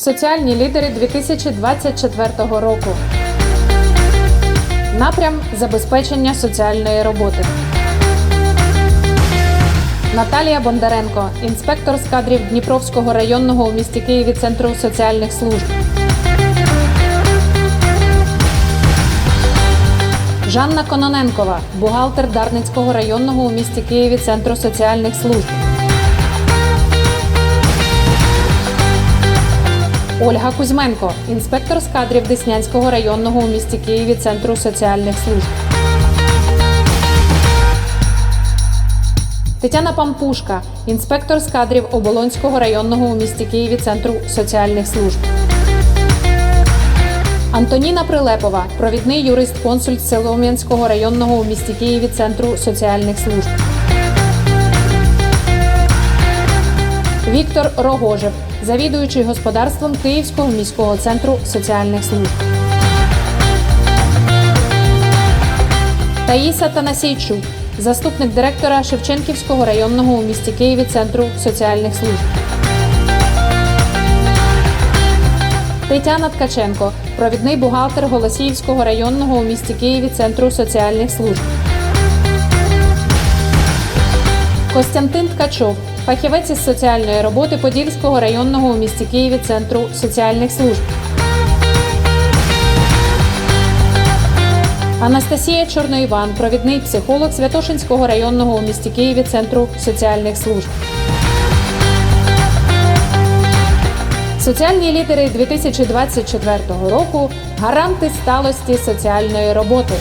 Соціальні лідери 2024 року. Напрям забезпечення соціальної роботи. Наталія Бондаренко, інспектор з кадрів Дніпровського районного у місті Києві Центру соціальних служб. Жанна Кононенкова, бухгалтер Дарницького районного у місті Києві Центру соціальних служб. Ольга Кузьменко, інспектор з кадрів Деснянського районного у місті Києві Центру соціальних служб. Тетяна Пампушка, інспектор з кадрів Оболонського районного у місті Києві Центру соціальних служб. Антоніна Прилепова, провідний юрист-консуль Солом'янського районного у місті Києві Центру соціальних служб. Віктор Рогожев, завідуючий господарством Київського міського центру соціальних служб. Таїса Танасійчук, заступник директора Шевченківського районного у місті Києві Центру соціальних служб. Тетяна Ткаченко, провідний бухгалтер Голосіївського районного у місті Києві Центру соціальних служб. Костянтин Ткачов, фахівець із соціальної роботи Подільського районного у місті Києві Центру соціальних служб. Анастасія Чорноїван, провідний психолог Святошинського районного у місті Києві Центру соціальних служб. Соціальні лідери 2024 року гаранти сталості соціальної роботи.